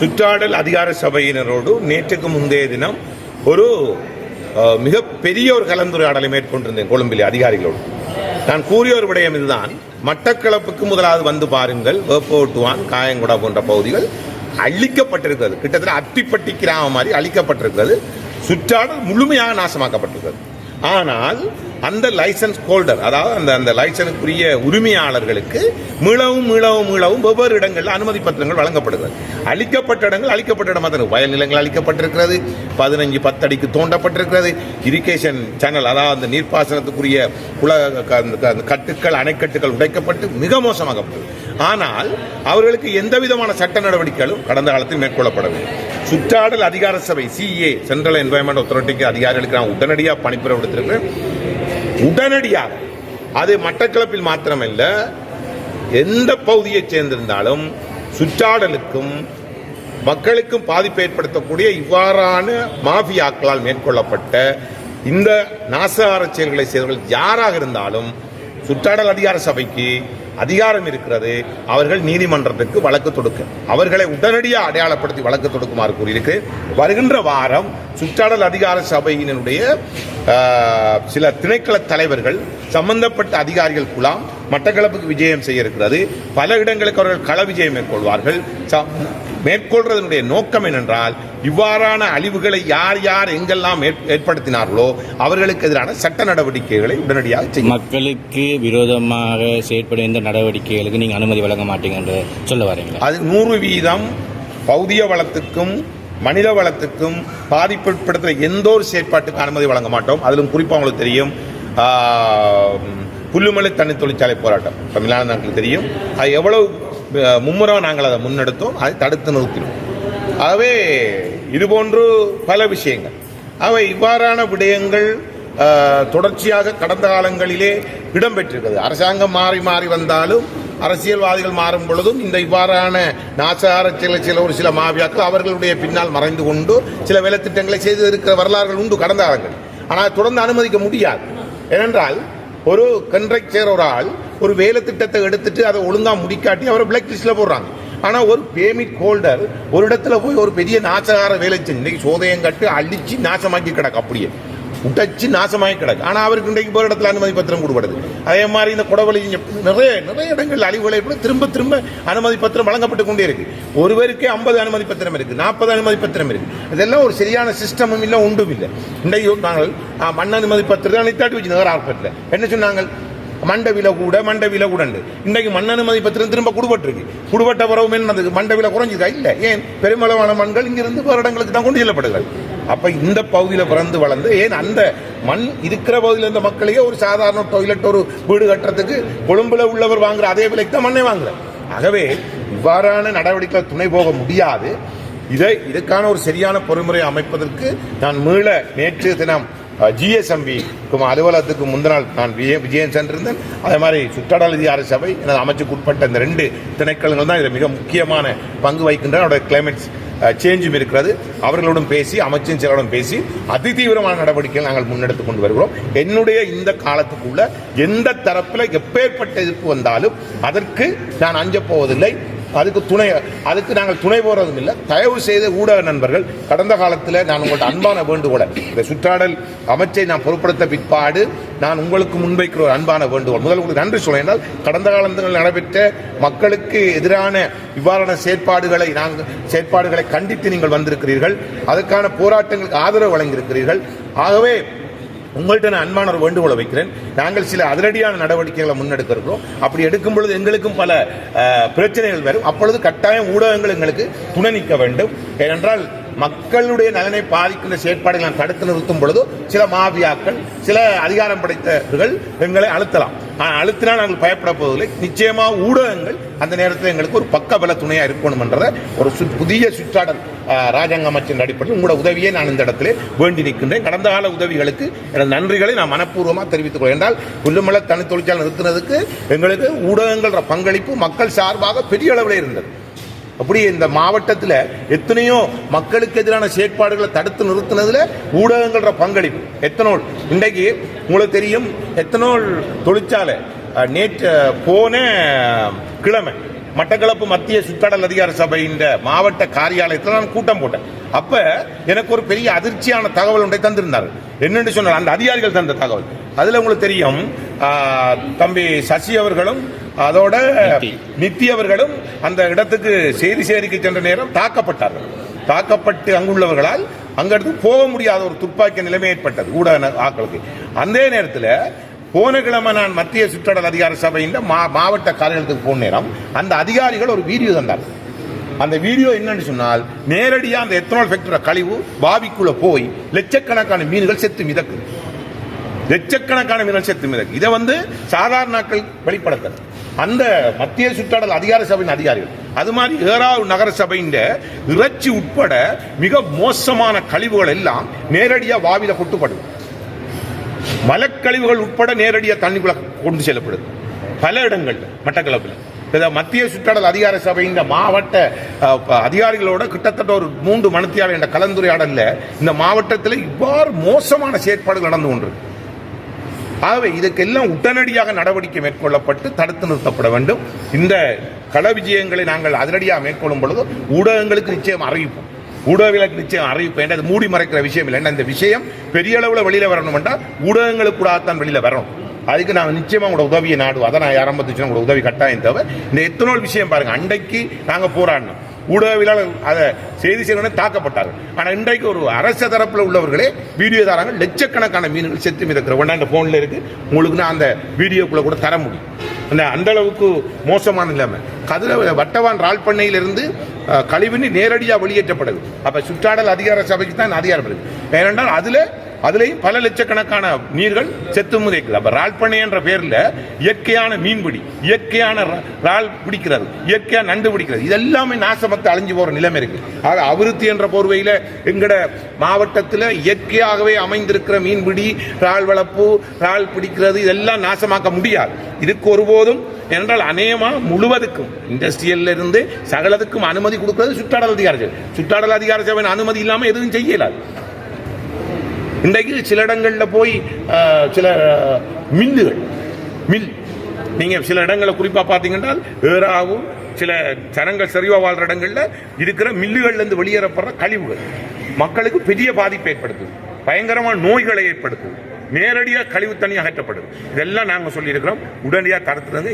சுற்றாடல் அதிகார சபையினரோடு நேற்றுக்கு முந்தைய தினம் ஒரு மிக பெரிய ஒரு கலந்துரையாடலை மேற்கொண்டிருந்தேன் கொழும்பிலே அதிகாரிகளோடு. நான் கூறிய ஒரு விடயம் இதுதான். மட்டக்களப்புக்கு முதலாவது வந்து பாருங்கள். வேப்போட்டுவான் காயங்குடா போன்ற பகுதிகள் அழிக்கப்பட்டிருக்கிறது. கிட்டத்தட்ட அத்திப்பட்டி கிராமம் மாதிரி அழிக்கப்பட்டிருக்கிறது. சுற்றாடல் முழுமையாக நாசமாக்கப்பட்டிருக்கிறது. ஆனால் அந்த லைசன்ஸ் ஹோல்டர் அதாவது அந்த அந்த லைசனுக்குரிய உரிமையாளர்களுக்கு மீளவும் மீளவும் மீளவும் வெவ்வேறு இடங்களில் அனுமதி பத்திரங்கள் வழங்கப்படுகிறது. அளிக்கப்பட்ட இடங்கள் அளிக்கப்பட்ட இடம் மாத்திரம் வயல் நிலங்கள் அளிக்கப்பட்டிருக்கிறது பதினஞ்சு பத்தடிக்கு தோண்டப்பட்டிருக்கிறது இரிகேஷன் சேனல் அதாவது அந்த நீர்ப்பாசனத்துக்குரிய குல அந்த கட்டுக்கள் அணைக்கட்டுகள் உடைக்கப்பட்டு மிக மோசமாகப்பட்டது ஆனால் அவர்களுக்கு எந்த விதமான சட்ட நடவடிக்கைகளும் கடந்த காலத்தில் மேற்கொள்ளப்படவில்லை. சுற்றாடல் அதிகார சபை சிஏ சென்ட்ரல் என்வாயன்மெண்ட் அத்தாரிட்டிக்கு அதிகாரிகளுக்கு நான் உடனடியாக பணிப்புரை விடுத்திருக்கிறேன் உடனடியாக அது மட்டக்களப்பில் மாத்திரமல்ல எந்த பகுதியைச் சேர்ந்திருந்தாலும் சுற்றாடலுக்கும் மக்களுக்கும் பாதிப்பை ஏற்படுத்தக்கூடிய இவ்வாறான மாஃபியாக்களால் மேற்கொள்ளப்பட்ட இந்த நாசகார செயல்களை செய்தவர்கள் யாராக இருந்தாலும் சுற்றாடல் அதிகார சபைக்கு அதிகாரம் இருக்கிறது. அவர்கள் நீதிமன்றத்துக்கு வழக்கு தொடுக்க. அவர்களை உடனடியாக அடையாளப்படுத்தி வழக்கு தொடுக்குமாறு கூறியிருக்கு. வருகின்ற வாரம் சுற்றாடல் அதிகார சபையினுடைய சில திணைக்கள தலைவர்கள் சம்பந்தப்பட்ட அதிகாரிகள் குழாம் மட்டக்களப்புக்கு விஜயம் செய்ய இருக்கிறது பல இடங்களுக்கு அவர்கள் கள விஜயம் மேற்கொள்வார்கள். மேற்கொள்றதனுடைய நோக்கம் என்னென்றால் இவ்வாறான அழிவுகளை யார் யார் எங்கெல்லாம் ஏற்- ஏற்படுத்தினார்களோ அவர்களுக்கு எதிரான சட்ட நடவடிக்கைகளை உடனடியாக செய்யும் மக்களுக்கு விரோதமாக செயற்படும் எந்த நடவடிக்கைகளுக்கு நீங்கள் அனுமதி வழங்க மாட்டீங்க என்று சொல்ல வரீங்களா? அது நூறு வீதம் பௌதிக வளத்துக்கும் மனித வளத்துக்கும் பாதிப்பு ஏற்படுத்துகிற எந்த ஒரு செயற்பாட்டுக்கும் அனுமதி வழங்க மாட்டோம். அதிலும் குறிப்பாக உங்களுக்கு தெரியும் புல்லுமலை தண்ணி தொழிற்சாலை போராட்டம். தமிழ்நாடு நாட்டுக்கு தெரியும். அது எவ்வளவு மும்முரம் நாங்கள் அதை முன்னெடுத்தோம் அதை தடுத்து நிறுத்தினோம். ஆகவே இதுபோன்று பல விஷயங்கள். ஆகவே இவ்வாறான விடயங்கள் தொடர்ச்சியாக கடந்த காலங்களிலே இடம்பெற்றிருக்கிறது. அரசாங்கம் மாறி மாறி வந்தாலும் அரசியல்வாதிகள் மாறும் பொழுதும் இந்த இவ்வாறான நாசார சில சில ஒரு சில மாவியாக்கள் அவர்களுடைய பின்னால் மறைந்து கொண்டு சில வேலைத்திட்டங்களை செய்து இருக்கிற வரலாறுகள் உண்டு கடந்த காலங்கள் ஆனால் தொடர்ந்து அனுமதிக்க முடியாது. ஏனென்றால் ஒரு கன்ட்ராக்ட் ஒரு ஆள் ஒரு வேலை திட்டத்தை எடுத்துட்டு அதை ஒழுங்காக முடிக்காட்டி அவரை பிளாக் லிஸ்ட்ல போடுறாங்க. ஆனால் ஒரு பேமிட் ஹோல்டர் ஒரு இடத்துல போய் ஒரு பெரிய நாசகார வேலை செஞ்சு இன்றைக்கி சோதயம் கட்டு அழிச்சு நாசமாக்கி கிடக்கு அப்படியே. உடைச்சு நாசமாகி கிடக்கு. ஆனால் அவருக்கு இன்றைக்கு போகிற இடத்துல அனுமதி பத்திரம் கொடுப்படுது அதே மாதிரி இந்த குடவழி நிறைய நிறைய இடங்கள் அழிவுகளை கூட திரும்ப திரும்ப அனுமதி பத்திரம் வழங்கப்பட்டு கொண்டே இருக்கு. ஒருவருக்கே ஐம்பது அனுமதி பத்திரம் இருக்கு நாற்பது அனுமதி பத்திரம் இருக்கு. இதெல்லாம் ஒரு சரியான சிஸ்டமும் இல்லை உண்டும் இல்லை. இன்றைக்கு நாங்கள் மண் அனுமதி பத்திரத்தை நித்தாட்டி வச்சு நகர ஆர்ப்பத்தில் என்ன சொன்னாங்க? மண்ட விலை கூட மண்ட விலை கூட இன்றைக்கு மண் அனுமதி பத்திரம் திரும்ப குடுபட்டிருக்கு. குடுபட்ட பிறகு என்னது மண்ட விலை குறைஞ்சுதா? இல்லை. ஏன்? பெருமளவான மண்கள் இங்கிருந்து வேறு இடங்களுக்கு தான் கொண்டு செல்லப்படுகிறது. அப்போ இந்த பகுதியில் பிறந்து வளர்ந்து ஏன் அந்த மண் இருக்கிற பகுதியில் இருந்த மக்களையே ஒரு சாதாரண டொய்லெட் ஒரு வீடு கட்டுறதுக்கு கொழும்புல உள்ளவர் வாங்குற அதே விலைக்கு தான் மண்ணை வாங்குறார் ஆகவே இவ்வாறான நடவடிக்கை துணை போக முடியாது. இதை இதுக்கான ஒரு சரியான பொறுமுறை அமைப்பதற்கு நான் மீள நேற்று தினம் ஜிஎஸ்எம்பி அலுவலகத்துக்கு முந்தநாள் நான் விஜய- விஜயம் சென்றிருந்தேன். அதே மாதிரி சுற்றாடல் அதிகார சபை எனது அமைச்சுக்கு உட்பட்ட இந்த ரெண்டு திணைக்களங்கள் தான் இதில் மிக முக்கியமான பங்கு வகிக்கின்றன. அவருடைய கிளைமேட்ஸ் சேஞ்சும் இருக்கிறது. அவர்களுடன் பேசி அமைச்சின் செயலருடன் பேசி அதி தீவிரமான நடவடிக்கைகள் நாங்கள் முன்னெடுத்து கொண்டு வருகிறோம். என்னுடைய இந்த காலத்துக்குள்ள எந்த தரப்பில் எப்பேற்பட்ட எதிர்ப்பு வந்தாலும் அதற்கு நான் அஞ்சப் போவதில்லை. அதுக்கு துணை அதுக்கு நாங்கள் துணை போறதும் இல்லை. தயவு செய்த ஊடக நண்பர்கள் கடந்த காலத்தில் நான் உங்கள்கிட்ட அன்பான வேண்டுகோளை இந்த சுற்றாடல் அமைச்சை நான் பொருட்படுத்த பிற்பாடு நான் உங்களுக்கு முன்வைக்கிற ஒரு அன்பான வேண்டுகோள். முதல் உங்களுக்கு நன்றி சொல்ல என்றால் கடந்த காலத்தில் நடைபெற்ற மக்களுக்கு எதிரான இவ்வாறான செயற்பாடுகளை நாங்கள் செயற்பாடுகளை கண்டித்து நீங்கள் வந்திருக்கிறீர்கள். அதற்கான போராட்டங்களுக்கு ஆதரவு வழங்கியிருக்கிறீர்கள். ஆகவே உங்கள்கிட்ட நான் அன்பான ஒரு வேண்டுகோளை வைக்கிறேன். நாங்கள் சில அதிரடியான நடவடிக்கைகளை முன்னெடுக்கிறோம் அப்படி எடுக்கும் பொழுது எங்களுக்கும் பல பிரச்சனைகள் வரும். அப்பொழுது கட்டாயம் ஊடகங்கள் எங்களுக்கு துணை நிற்க வேண்டும். ஏனென்றால் மக்களுடைய நலனை பாதிக்கின்ற செயற்பாடுகளை நான் தடுத்து நிறுத்தும் பொழுது சில மாபியாக்கள் சில அதிகாரம் படைத்தவர்கள் எங்களை அழுத்தலாம். ஆனால் அழுத்தினால் நாங்கள் பயப்பட போவதில்லை நிச்சயமாக ஊடகங்கள் அந்த நேரத்தில் எங்களுக்கு ஒரு பக்கபல பல துணையாக என்ற ஒரு சு- புதிய சுற்றாடல் ராஜாங்க அமைச்சின் அடிப்படையில் உங்களோட உதவியை நான் இந்த இடத்துல வேண்டி நிற்கின்றேன். கடந்த கால உதவிகளுக்கு எனது நன்றிகளை நான் மனப்பூர்வமாக தெரிவித்துக் என்றால் புல்லுமலை தனி தொழிற்சாலை நிறுத்தினதுக்கு எங்களுக்கு ஊடகங்கள பங்களிப்பு மக்கள் சார்பாக பெரிய அளவில் இருந்தது. அப்படி இந்த மாவட்டத்தில் எத்தனையோ மக்களுக்கு எதிரான செயற்பாடுகளை தடுத்து நிறுத்தினதுல ஊடகங்கள பங்களிப்பு. எத்தனோல்? இன்றைக்கு உங்களுக்கு தெரியும் எத்தனோல் தொழிற்சாலை நேற்று போன கிழமை மட்டக்களப்பு மத்திய சுற்றடல் அதிகார சபையின் மாவட்ட காரியாலயத்தில் நான் கூட்டம் போட்டேன். அப்ப எனக்கு ஒரு பெரிய அதிர்ச்சியான தகவல் ஒன்றை தந்திருந்தார் என்னென்னு சொன்னார் அந்த அதிகாரிகள் தந்த தகவல். அதுல உங்களுக்கு தெரியும் தம்பி சசி அவர்களும் அதோட நித்தி. அவர்களும் அந்த இடத்துக்கு செய்தி சேரிக்கு சென்ற நேரம் தாக்கப்பட்டார்கள். தாக்கப்பட்டு அங்குள்ளவர்களால் அங்கிருந்து போக முடியாத ஒரு துப்பாக்கிய நிலைமை ஏற்பட்டது ஊடக ஆட்களுக்கு அந்த நேரத்தில் போன கிழமை நான் மத்திய சுற்றடல் அதிகார சபையின் மா மாவட்ட காரியாலயத்துக்கு போன நேரம் அந்த அதிகாரிகள் ஒரு வீடியோ தந்தார். அந்த வீடியோ என்னன்னு சொன்னால் நேரடியாக அந்த எத்தனால் ஃபேக்டரி கழிவு பாவிக்குள்ள போய் லட்சக்கணக்கான மீன்கள் செத்து மிதக்குது. லட்சக்கணக்கான மீனல் செத்து மிதக்கு இதை வந்து சாதாரண நாட்கள் வெளிப்படுத்தல். அந்த மத்திய சுற்றாடல் அதிகார சபையின் அதிகாரிகள். அது மாதிரி ஏறாவது நகர சபையின் இறைச்சி உட்பட மிக மோசமான கழிவுகள் எல்லாம் நேரடியாக வாவில கொட்டுப்படும். மலக்கழிவுகள் உட்பட நேரடியாக தண்ணிக்குள்ள கொண்டு செல்லப்படுது பல இடங்கள் மட்டக்களப்பில். இதை மத்திய சுற்றாடல் அதிகார சபையின் மாவட்ட அதிகாரிகளோட கிட்டத்தட்ட ஒரு மூன்று மணித்தியாளர் என்ற கலந்துரையாடலில் இந்த மாவட்டத்தில் இவ்வாறு மோசமான செயற்பாடுகள் நடந்து கொண்டிருக்கு. ஆகவே இதுக்கெல்லாம் உடனடியாக நடவடிக்கை மேற்கொள்ளப்பட்டு தடுத்து நிறுத்தப்பட வேண்டும். இந்த கள விஜயங்களை நாங்கள் அதிரடியாக மேற்கொள்ளும் பொழுது ஊடகங்களுக்கு நிச்சயம் அறிவிப்போம். ஊடகங்களுக்கு நிச்சயம் அறிவிப்போம். ஏன்னா அது மூடி மறைக்கிற விஷயம் இல்லை. ஏன்னா இந்த விஷயம் பெரிய அளவில் வெளியில் வரணும் என்றால் ஊடகங்களுக்கு கூட தான் வெளியில் வரணும். அதுக்கு நாங்கள் நிச்சயமாக உங்களோட உதவியை நாடுவோம். அதை நான் ஆரம்பத்துச்சு உங்களோட உதவி கட்டாயம் தேவை. இந்த எத்தனோல் விஷயம் பாருங்கள் அன்றைக்கு நாங்கள் போராடணும் ஊடகவியலாளர் அதை செய்தி செய்யணும் தாக்கப்பட்டார்கள். ஆனால் இன்றைக்கு ஒரு அரச தரப்பில் உள்ளவர்களே வீடியோ தராங்க லட்சக்கணக்கான மீன்கள் செத்து மிதக்கிற ஒன்றா ஃபோனில் இருக்கு. உங்களுக்கு நான் அந்த வீடியோக்குள்ள கூட தர முடியும். அந்த அந்த அளவுக்கு மோசமான நிலைமை. கதிர வட்டவான் ரால் பண்ணையிலிருந்து அஹ், கழிவுநீர் நேரடியாக வெளியேற்றப்படுது. அப்போ சுற்றாடல் அதிகார சபைக்கு தான் அதிகாரம் இருக்கு. ஏனென்றால் அதுல அதுலேயும் பல லட்சக்கணக்கான நீர்கள் செத்து முதைக்குது அப்ப ரால் பண்ணை என்ற பேர்ல இயற்கையான மீன்பிடி இயற்கையான ரால் பிடிக்கிறது இயற்கையா நண்டு பிடிக்கிறது. இதெல்லாமே நாசமத்தை அழிஞ்சு போற நிலைமை இருக்கு. ஆக அபிவிருத்தி என்ற போர்வையில எங்கட மாவட்டத்தில் இயற்கையாகவே அமைந்திருக்கிற மீன்பிடி ரால் வளர்ப்பு ரால் பிடிக்கிறது இதெல்லாம் நாசமாக்க முடியாது. இதுக்கு ஒருபோதும் என்றால் அநேகமா முழுவதுக்கும் இண்டஸ்ட்ரியல்ல இருந்து சகலத்துக்கும் அனுமதி கொடுக்கிறது சுற்றாடல் அதிகார சபை. சுற்றாடல் அதிகார சபையின் அனுமதி இல்லாமல் எதுவும் செய்யலாது. இன்றைக்கு சில இடங்களில் போய் சில மில்லுகள் மில். நீங்கள் சில இடங்களை குறிப்பாக பார்த்தீங்கன்னா ஏறாவும் சில ஜனங்கள் சரிவாக வாழ்ற இடங்களில் இருக்கிற மில்லுகள்லேருந்து வெளியேறப்படுற கழிவுகள். மக்களுக்கு பெரிய பாதிப்பை ஏற்படுத்துது. பயங்கரமான நோய்களை ஏற்படுத்துது. நேரடியாக கழிவு தண்ணி அகற்றப்படுது. இதெல்லாம் நாங்கள் சொல்லியிருக்கிறோம். உடனடியாக தடுத்துறது